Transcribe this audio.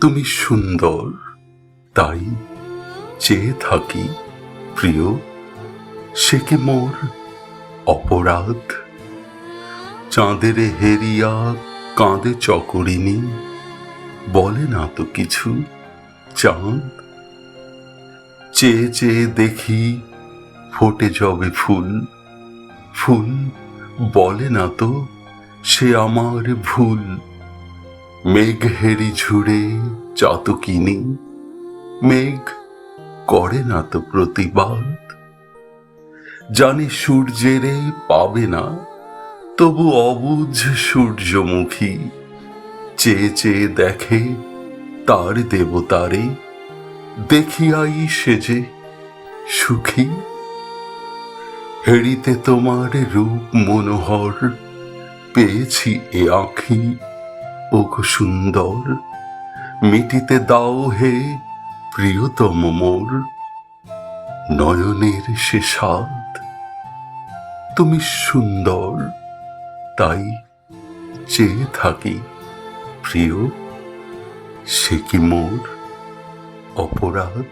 তুমি সুন্দর, তাই চেয়ে থাকি, প্রিয়, সে কি মোর অপরাধ? চাঁদের হেরিয়া কাঁদে চকরিনি বলে না তো কিছু চাঁদ? চেয়ে চেয়ে দেখি ফোটে জবে ফুল ফুল বলে না তো সে আমার ভুল? মেঘ হেরি ঝুড়ে চাতকিনি। মেঘ করে না তো প্রতিবাদ। জানে সূর্যেরে পাবে না, তবু অবুঝ সূর্যমুখী। চেয়ে চেয়ে দেখে তার দেবতারে, দেখিয়াই সেজে সুখী। হেরিতে তোমার রূপ মনোহর, পেয়েছি এ আঁখি। ওগো সুন্দর, মিটিতে দাও হে প্রিয়তম মোর। নয়নের সে স্বাদ তুমি সুন্দর, তাই চেয়ে থাকি প্রিয়, সে কি মোর অপরাধ?